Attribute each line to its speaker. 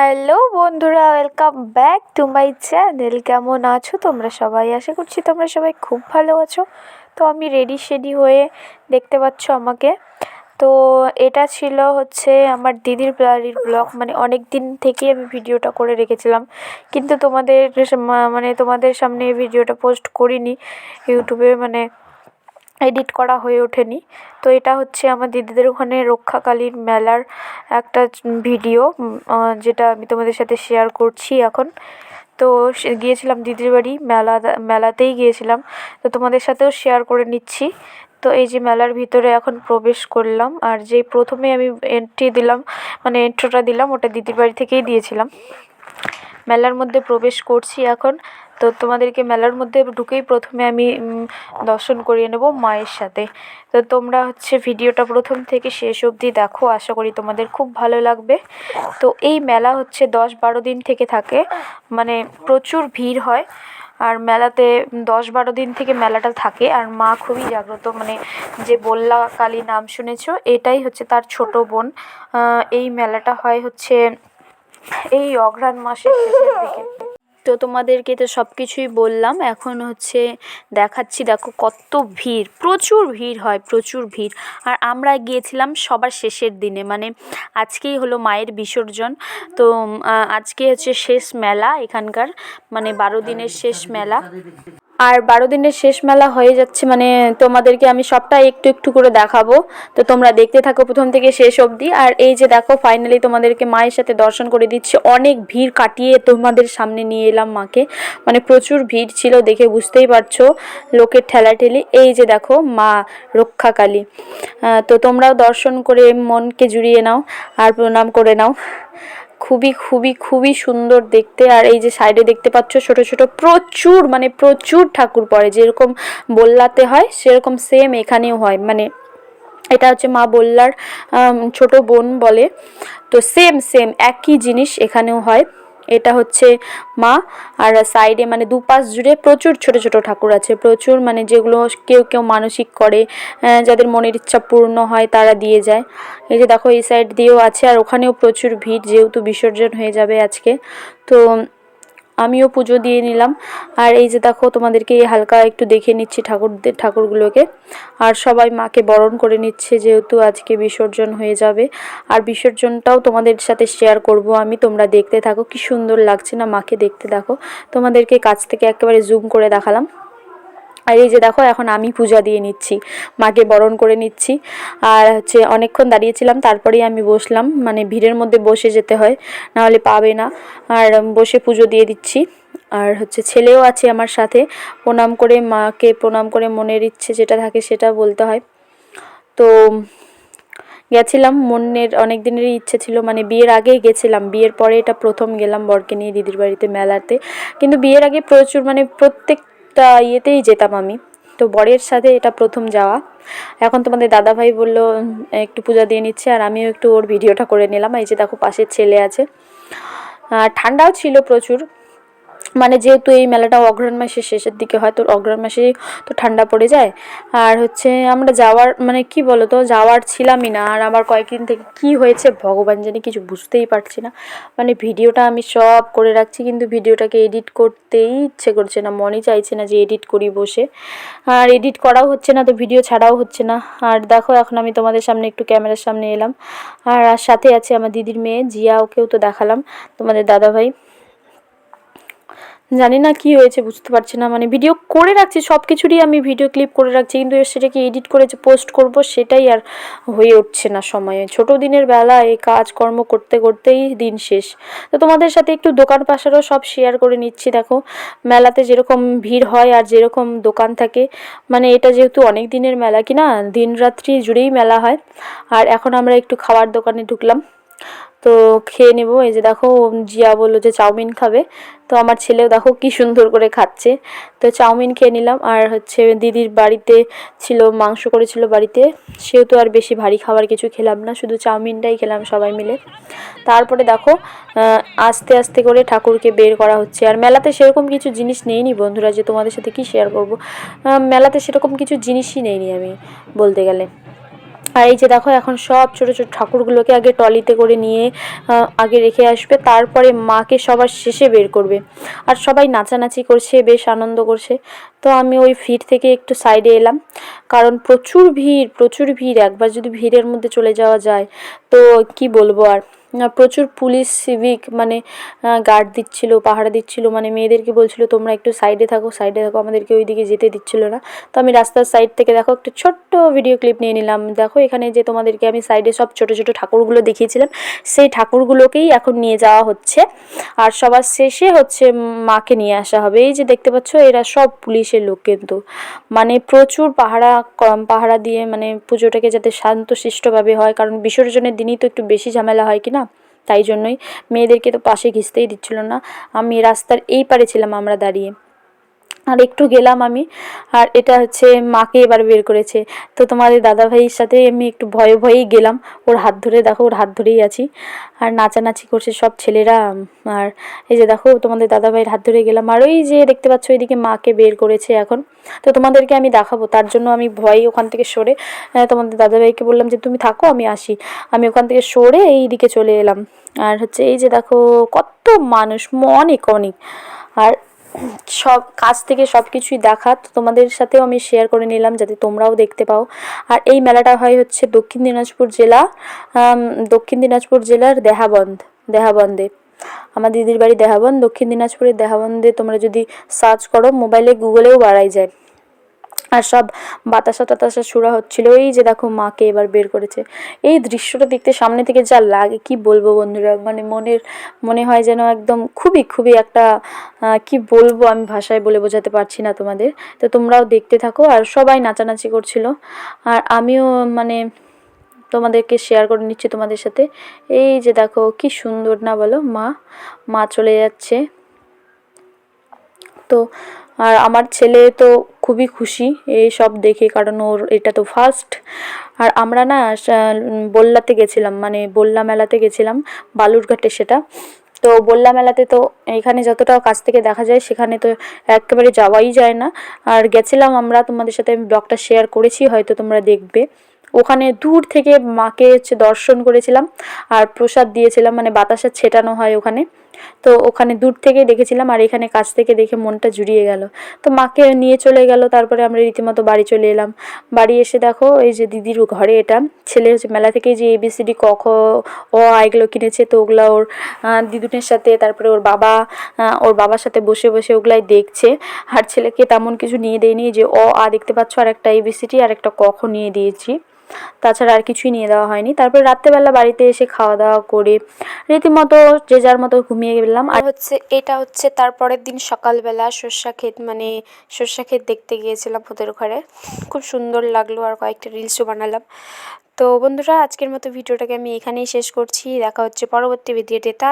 Speaker 1: Hello বন্ধুরা welcome back to my channel কেমন আছো তোমরা সবাই? আশা করছি তোমরা সবাই খুব ভালো আছো। তো আমি রেডি শেডি হয়ে দেখতে পাচ্ছ আমাকে। তো এটা ছিল হচ্ছে আমার দিদির বাড়ির ব্লগ মানে অনেক দিন থেকেই আমি ভিডিওটা করে রেখেছিলাম। কিন্তু তোমাদের মানে তোমাদের সামনে ভিডিওটা পোস্ট করিনি। ইউটিউবে মানে এডিট করা হয়ে ওঠেনি। তো এটা হচ্ছে আমার দিদিদের ওখানে রক্ষাকালীর মেলার একটা ভিডিও যেটা আমি তোমাদের সাথে শেয়ার করছি এখন। তো গিয়েছিলাম দিদির বাড়ি, মেলা, মেলাতেই গিয়েছিলাম। তো তোমাদের সাথেও শেয়ার করে নিচ্ছি। তো এই যে মেলার ভিতরে এখন প্রবেশ করলাম, আর যে প্রথমে আমি এন্ট্রি দিলাম মানে এন্ট্রোটা দিলাম, ওটা দিদির বাড়ি থেকেই দিয়েছিলাম। মেলার মধ্যে প্রবেশ করছি এখন। তো তোমাদেরকে মেলার মধ্যে ঢুকেই প্রথমে আমি দর্শন করিয়ে নেব মায়ের সাথে। তো তোমরা হচ্ছে ভিডিওটা প্রথম থেকে শেষ অবধি দেখো, আশা করি তোমাদের খুব ভালো লাগবে। তো এই মেলা হচ্ছে দশ বারো দিন থেকে থাকে মানে প্রচুর ভিড় হয়। আর মেলাতে দশ বারো দিন থেকে মেলাটা থাকে, আর মা খুবই জাগ্রত মানে যে বল্লা কালী নাম শুনেছো, এটাই হচ্ছে তার ছোট বোন। এই মেলাটা হয় হচ্ছে এই অঘ্রাণ মাসের দিকে। তো তোমাদেরকে তো সব কিছুই বললাম। এখন হচ্ছে দেখাচ্ছি, দেখো কত ভিড়, প্রচুর ভিড় হয়, প্রচুর ভিড়। আর আমরা গিয়েছিলাম সবার শেষের দিনে মানে আজকেই হলো মায়ের বিসর্জন। তো আজকে হচ্ছে শেষ মেলা এখানকার মানে বারো দিনের শেষ মেলা। আর বারো দিনের শেষ মেলা হয়ে যাচ্ছে মানে তোমাদেরকে আমি সবটা একটু একটু করে দেখাবো। তো তোমরা দেখতে থাকো প্রথম থেকে শেষ অবধি। আর এই যে দেখো ফাইনালি তোমাদেরকে মায়ের সাথে দর্শন করে দিচ্ছে। অনেক ভিড় কাটিয়ে তোমাদের সামনে নিয়ে এলাম মাকে। মানে প্রচুর ভিড় ছিল দেখে বুঝতেই পারছ, লোকের ঠেলাঠেলি। এই যে দেখো, মা রক্ষাকালী। তো তোমরাও দর্শন করে মনকে জুড়িয়ে নাও আর প্রণাম করে নাও। খুবই খুবই খুবই সুন্দর দেখতে। আর এই যে সাইডে দেখতে পাচ্ছ, ছোট ছোট প্রচুর মানে প্রচুর ঠাকুর পড়ে। যেরকম বললাতে হয়, সেরকম সেম এখানেও হয়। মানে এটা হচ্ছে মা বললার ছোট বোন বলে। তো সেম সেম একই জিনিস এখানেও হয়। এটা হচ্ছে মা, আর সাইডে মানে দুপাশ জুড়ে প্রচুর ছোট ছোট ঠাকুর আছে, প্রচুর মানে যেগুলো কেউ কেউ মানসিক করে যাদের মনের ইচ্ছা পূর্ণ হয় তারা দিয়ে যায়। এই যে দেখো এই সাইড দিয়েও আছে, আর ওখানেও প্রচুর ভিড় যেহেতু বিসর্জন হয়ে যাবে আজকে। তো আমিও পুজো দিয়ে নিলাম। আর এই যে দেখো, তোমাদেরকে হালকা একটু দেখে নিচ্ছি ঠাকুরদের ঠাকুরগুলোকে। আর সবাই মাকে বরণ করে নিচ্ছে, যেহেতু আজকে বিসর্জন হয়ে যাবে। আর বিসর্জনটাও তোমাদের সাথে শেয়ার করব আমি, তোমরা দেখতে থাকো। কি সুন্দর লাগছে না মাকে দেখতে, দেখো। তোমাদেরকে কাছ থেকে একেবারে জুম করে দেখালাম। আর এই যে দেখো, এখন আমি পূজা দিয়ে নিচ্ছি, মাকে বরণ করে নিচ্ছি। আর হচ্ছে অনেকক্ষণ দাঁড়িয়েছিলাম, তারপরেই আমি বসলাম। মানে ভিড়ের মধ্যে বসে যেতে হয়, নাহলে পাবে না। আর বসে পুজো দিয়ে দিচ্ছি। আর হচ্ছে ছেলেও আছে আমার সাথে, প্রণাম করে মাকে প্রণাম করে মনের ইচ্ছে যেটা থাকে সেটা বলতে হয়। তো গেছিলাম, মনের অনেক দিনেরই ইচ্ছে ছিল। মানে বিয়ের আগেই গেছিলাম, বিয়ের পরে এটা প্রথম গেলাম বরকে নিয়ে দিদির বাড়িতে মেলাতে। কিন্তু বিয়ের আগে প্রচুর মানে প্রত্যেকটা ইয়েতেই যেতাম আমি। তো বরের সাথে এটা প্রথম যাওয়া। এখন তোমাদের দাদাভাই বলল একটু পূজা দিয়ে নিচ্ছে আর আমিও একটু ওর ভিডিওটা করে নিলাম। এই যে দেখো পাশের ছেলে আছে। ঠান্ডাও ছিল প্রচুর। মানে যেহেতু এই মেলাটা অগ্রহণ মাসের শেষের দিকে হয়, তো অগ্রহণ মাসে তো ঠান্ডা পড়ে যায়। আর হচ্ছে আমরা যাওয়ার মানে কি বলো তো যাওয়ার ছিলামই না। আর আমার কয়েকদিন থেকে কি হয়েছে ভগবান জানি, কিছু বুঝতেই পারছি না। মানে ভিডিওটা আমি সব করে রাখছি, কিন্তু ভিডিওটাকে এডিট করতেই ইচ্ছে করছে না। মনে চাইছে না যে এডিট করি বসে। আর এডিট করাও হচ্ছে না, তো ভিডিও ছাড়াও হচ্ছে না। আর দেখো, এখন আমি তোমাদের সামনে একটু ক্যামেরার সামনে এলাম। আর সাথে আছে আমার দিদির মেয়ে জিয়া ওকেও তো দেখালাম, তোমাদের দাদাভাই। জানি না কি হয়েছে, বুঝতে পারছি না। মানে ভিডিও করে রাখছি সব কিছুরই আমি ভিডিও ক্লিপ করে রাখছি, কিন্তু সেটাকে এডিট করে যে পোস্ট করব, সেটাই আর হয়ে উঠছে না সময়ে। ছোট দিনের বেলা এই কাজকর্ম করতে করতেই দিন শেষ। তো তোমাদের সাথে একটু দোকান পাশারও সব শেয়ার করে নিচ্ছি, দেখো। মেলাতে যেরকম ভিড় হয় আর যেরকম দোকান থাকে মানে এটা যেহেতু অনেক দিনের মেলা কি না দিন রাত্রি জুড়েই মেলা হয়। আর এখন আমরা একটু খাবার দোকানে ঢুকলাম। তো খেয়ে নেব। এই যে দেখো, জিয়া বলল যে চাউমিন খাবে। তো আমার ছেলেও দেখো কি সুন্দর করে খাচ্ছে। তো চাউমিন খেয়ে নিলাম। আর হচ্ছে দিদির বাড়িতে ছিল, মাংস করেছিল বাড়িতে। সেহেতু আর বেশি ভারী খাবার কিছু খেলাম না, শুধু চাউমিনটাই খেলাম সবাই মিলে। তারপরে দেখো আস্তে আস্তে করে ঠাকুরকে বের করা হচ্ছে। আর মেলাতে সেরকম কিছু জিনিস নেইনি বন্ধুরা, যে তোমাদের সাথে কি শেয়ার করব? মেলাতে সেরকম কিছু জিনিসই নেইনি আমি বলতে গেলে। আর এই যে দেখো, এখন সব ছোটো ছোটো ঠাকুরগুলোকে আগে টলিতে করে নিয়ে আগে রেখে আসবে, তারপরে মাকে সবার শেষে বের করবে। আর সবাই নাচানাচি করছে, বেশ আনন্দ করছে। তো আমি ওই ভিড় থেকে একটু সাইডে এলাম, কারণ প্রচুর ভিড় প্রচুর ভিড়। একবার যদি ভিড়ের মধ্যে চলে যাওয়া যায়, তো কি বলব আর? প্রচুর পুলিশ সিভিক মানে গার্ড দিচ্ছিল, পাহারা দিচ্ছিল মানে মেয়েদেরকে বলছিল, তোমরা একটু সাইডে থাকো সাইডে থাকো, আমাদেরকে ওইদিকে যেতে দিচ্ছিল না। তো আমি রাস্তার সাইড থেকে, দেখো, একটা ছোট্ট ভিডিও ক্লিপ নিয়ে নিলাম। দেখো, এখানে যে তোমাদেরকে আমি সাইডে সব ছোট ছোট ঠাকুরগুলো দেখিয়েছিলাম, সেই ঠাকুরগুলোকেই এখন নিয়ে যাওয়া হচ্ছে। আর সবার শেষে হচ্ছে মাকে নিয়ে আসা হবে। এই যে দেখতে পাচ্ছ, এরা সব পুলিশের লোক কিন্তু। মানে প্রচুর পাহারা, কম পাহারা দিয়ে মানে পুজোটাকে যাতে শান্তশিষ্টভাবে হয়, কারণ বিসর্জনের দিনই তো একটু বেশি ঝামেলা হয়, কি না? তাই জন্যই মেয়েদেরকে তো পাশে ঘিসতেই দিচ্ছিল না। আমি রাস্তার এই পারে ছিলাম আমরা দাঁড়িয়ে। আর একটু গেলাম আমি। আর এটা হচ্ছে মাকে এবার বের করেছে। তো তোমাদের দাদা ভাইয়ের সাথে আমি একটু ভয়ে ভয়েই গেলাম। ওর হাত ধরে, দেখো ওর হাত ধরেই আছি। আর নাচানাচি করছে সব ছেলেরা। আর এই যে দেখো, তোমাদের দাদা ভাইয়ের হাত ধরে গেলাম। আর ওই যে দেখতে পাচ্ছ ওইদিকে মাকে বের করেছে এখন। তো তোমাদেরকে আমি দেখাবো। তার জন্য আমি ভয় ওখান থেকে সরে তোমাদের দাদা ভাইকে বললাম যে, তুমি থাকো, আমি আসি। আমি ওখান থেকে সরে এই দিকে চলে এলাম। আর হচ্ছে এই যে দেখো, কত মানুষ অনেক অনেক। আর সব কাছ থেকে সব কিছুই দেখা, তো তোমাদের সাথেও আমি শেয়ার করে নিলাম যাতে তোমরাও দেখতে পাও। আর এই মেলাটা হয় হচ্ছে দক্ষিণ দিনাজপুর জেলা দক্ষিণ দিনাজপুর জেলার দেহাবন্ধ দেহাবন্ধে আমার দিদির বাড়ি দেহাবন দক্ষিণ দিনাজপুরের দেহাবন্দে তোমরা যদি সার্চ করো মোবাইলে গুগলেও বাড়াই যায়। আর সব বাতাসা টাতাসা সুরা হচ্ছিল। এই যে দেখো মাকে এবার বের করেছে। এই দৃশ্যটা দেখতে সামনে থেকে যা লাগে, কি বলব বন্ধুরা? মানে মনের, মনে হয় যেন একদম খুবই খুবই একটা কি বলব আমি ভাষায় বলে বোঝাতে পারছি না তোমাদের। তো তোমরাও দেখতে থাকো। আর সবাই নাচানাচি করছিল। আর আমিও মানে তোমাদেরকে শেয়ার করে নিচ্ছি তোমাদের সাথে। এই যে দেখো, কি সুন্দর না বলো? মা মা চলে যাচ্ছে। তো, আর আমার ছেলে তো খুবই খুশি এই সব দেখে, কারণ ওর এটা তো ফার্স্ট আর আমরা না বল্লাতে গেছিলাম মানে বল্লা মেলাতে গেছিলাম, বালুরঘাটে সেটা। তো বল্লা মেলাতে তো এখানে যতটা কাছ থেকে দেখা যায়, সেখানে তো একেবারে যাওয়াই যায় না। আর গেছিলাম আমরা, তোমাদের সাথে আমি ব্লগটা শেয়ার করেছি, হয়তো তোমরা দেখবে। ওখানে দূর থেকে মাকে হচ্ছে দর্শন করেছিলাম, আর প্রসাদ দিয়েছিলাম মানে বাতাসা ছেটানো হয় ওখানে। তো ওখানে দূর থেকে দেখেছিলাম আর এখানে কাছ থেকে দেখে মনটা জুড়িয়ে গেল। তো মাকে নিয়ে চলে গেল, তারপরে আমরা রীতিমতো বাড়ি চলে এলাম। বাড়ি এসে দেখো, এই যে দিদির ঘরে এটা, ছেলে হচ্ছে মেলা থেকে যে এবিসিডি ক, খ, অ, আ এগুলো কিনেছে, তো ওগুলো ওর দিদুনের সাথে, তারপরে ওর বাবা ওর বাবার সাথে বসে বসে ওগুলাই দেখছে। আর ছেলেকে তেমন কিছু নিয়ে দেয়নি, যে অ, আ দেখতে পাচ্ছ, আর একটা এবিসিডি আর একটা ক, খ নিয়ে দিয়েছি। তাছাড়া আর কিছুই নিয়ে দেওয়া হয়নি। তারপরে রাত্রেবেলা বাড়িতে এসে খাওয়া দাওয়া করে, রীতিমতো যে যার মতো ঘুমিয়ে গেলাম। আর হচ্ছে এটা হচ্ছে তারপরের দিন সকালবেলা সর্ষা ক্ষেত মানে সর্ষা ক্ষেত দেখতে গিয়েছিলাম ওদের ঘরে। খুব সুন্দর লাগল আর কয়েকটা রিলসও বানালাম। তো বন্ধুরা, আজকের মতো ভিডিওটাকে আমি এখানেই শেষ করছি। দেখা হচ্ছে পরবর্তী ভিডিওতে। টা